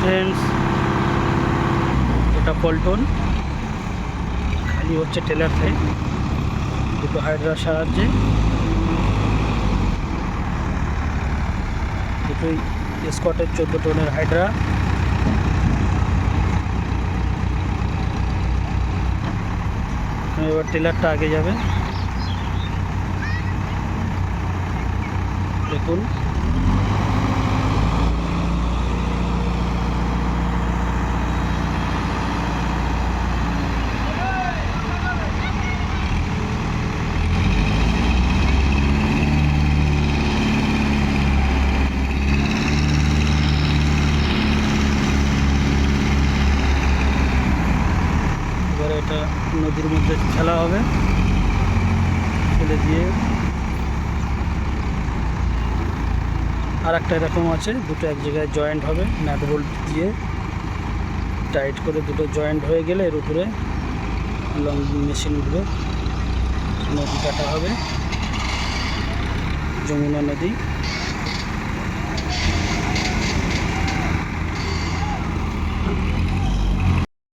Friends এটা পল্টন। খালি হচ্ছে টেলার থেকে দুটো হাইড্রার সাহায্যে। দুটোই স্কটের চোদ্দ টনের হাইড্রা এবার টেলারটা আগে যাবে। দেখুন। এটা নদীর মধ্যে খেলা হবে। ফেলে দিয়ে আর একটা এরকম আছে, দুটো এক জায়গায় জয়েন্ট হবে নাট বোল্ট দিয়ে টাইট করে দুটো জয়েন্ট হয়ে গেলে এর উপরে লং মেশিন উঠবে। নদী কাটা হবে। যমুনা নদী।